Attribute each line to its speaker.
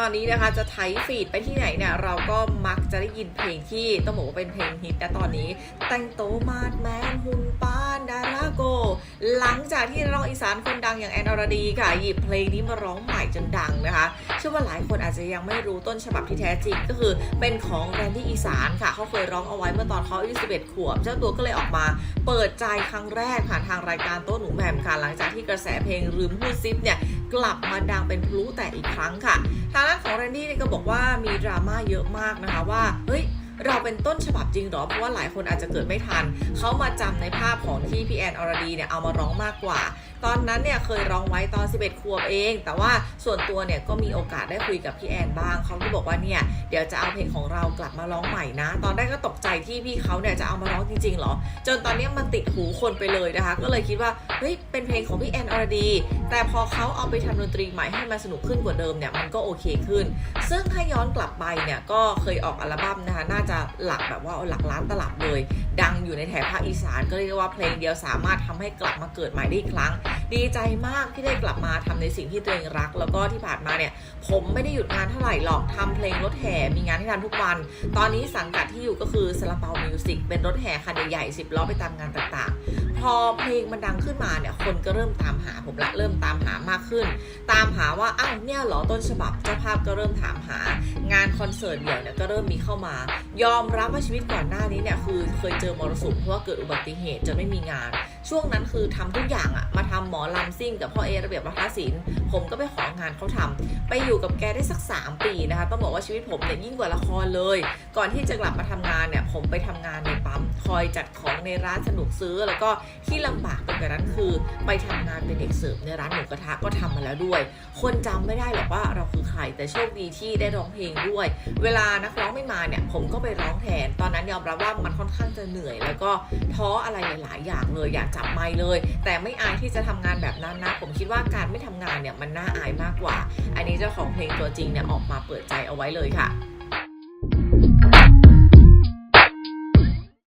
Speaker 1: ตอนนี้นะคะจะไถฟีดไปที่ไหนเนี่ยเราก็มักจะได้ยินเพลงที่ต้องบอกว่าเป็นเพลงฮิตนะตอนนี้ แต่งโตมาดแมนหุ่นปานดาราโก หลังจากที่นักร้องอีสานคนดังอย่างแอนอรดีค่ะ หยิบเพลงนี้มาร้องใหม่จนดังนะคะเชื่อว่าหลายคนอาจจะยังไม่รู้ต้นฉบับที่แท้จริงก็คือเป็นของแรนดี้อีสานค่ะเขาเคยร้องเอาไว้เมื่อตอนเขาอายุ11ขวบ เจ้าตัวก็เลยออกมาเปิดใจครั้งแรกผ่านทางรายการโต้หนูแหม่มค่ะหลังจากที่กระแสเพลงลืมพูดซิปเนี่ย กลับมาดังเป็นพลุแต่อีกครั้งค่ะ ทางด้านของแรนดี้ก็บอกว่ามีดราม่าเยอะมากนะคะว่า เฮ้ย เราเป็นต้นฉบับจริงเหรอ เพราะว่าหลายคนอาจจะเกิดไม่ทัน เขามาจำในภาพของที่พี่แอนอรดีเนี่ยเอามาร้องมากกว่า ตอนนั้นเนี่ยเคยร้องไว้ตอน 11 ขวบเอง แต่ว่าส่วนตัวเนี่ยก็มีโอกาสได้คุยกับพี่แอนบ้าง เขาก็บอกว่าเนี่ยเดี๋ยวจะเอาเพลงของเรากลับมาร้องใหม่นะ ตอนแรกก็ตกใจที่พี่เขาเนี่ยจะเอามาร้องจริงๆเหรอ จนตอนนี้มันติดหูคนไปเลยนะคะ ก็เลยคิดว่าเฮ้ยเป็นเพลงของพี่แอนอรดี แต่พอเขาเอาไปทำดนตรีใหม่ให้มันสนุกขึ้นกว่าเดิมเนี่ยมันก็โอเคขึ้น ซึ่งถ้าย้อนกลับไปเนี่ยก็เคยออกอัลบั้มนะคะน่าจะหลักแบบว่าหลักล้านตลับเลย ดังอยู่ในแถบภาคอีสานก็เรียกว่าเพลงเดียวสามารถทำให้กลับมาเกิดใหม่ได้อีกครั้ง ดีใจมากที่ได้กลับมาทำในสิ่งที่ตัวเองรัก แล้วก็ที่ผ่านมาเนี่ยผมไม่ได้หยุดงานเท่าไหร่หรอกทำเพลงรถแห่มีงานให้ทำทุกวัน ตอนนี้สังกัดที่อยู่ก็คือสลาเปามิวสิกเป็นรถแห่คันใหญ่ๆสิบล้อไปตามงานต่างๆ อเพลงมันดังขึ้นมาเนี่ย คนก็เริ่มตามหาผมละเริ่มตามหามากขึ้น ตามหาว่าอ้าวเนี่ยหรอต้นฉบับเจ้าภาพก็เริ่มถามหางานคอนเสิร์ตเดี่ยวเนี่ยก็เริ่มมีเข้ามายอมรับว่าชีวิตก่อนหน้านี้เนี่ยคือเคยเจอมรสุมเพราะว่าเกิดอุบัติเหตุจนไม่มีงาน ช่วงนั้นคือทำทุกอย่างอะมาทำหมอลำซิ่งกับพ่อเอระเบียบวัฒนศิลป์ผมก็ไปของานเขาทำไปอยู่กับแกได้สัก 3 ปีนะคะต้องบอกว่าชีวิตผมเนี่ยยิ่งกว่าละครเลย ก่อนที่จะกลับมาทำงานเนี่ยผมไปทำงานในปั๊มคอยจัดของในร้านสนุกซื้อ แล้วก็ที่ลำบากไปกว่านั้นคือ ไปทำงานเป็นเด็กเสิร์ฟในร้านหมูกระทะก็ทำมาแล้วด้วย คนจำไม่ได้หรอกว่าเราคือใครแต่โชคดีที่ได้ร้องเพลงด้วย เวลานักร้องไม่มาเนี่ยผมก็ไปร้องแทน ตอนนั้นยอมรับว่ามันค่อนข้างจะเหนื่อย แล้วก็ท้ออะไรหลายๆอย่างเลยอยากจับไมค์เลย แต่ไม่อายที่จะทำงานแบบนั้นนะผมคิดว่าการไม่ทำงานเนี่ยมันน่าอายมากกว่า อันนี้เจ้าของเพลงตัวจริงเนี่ยออกมาเปิดใจเอาไว้เลยค่ะ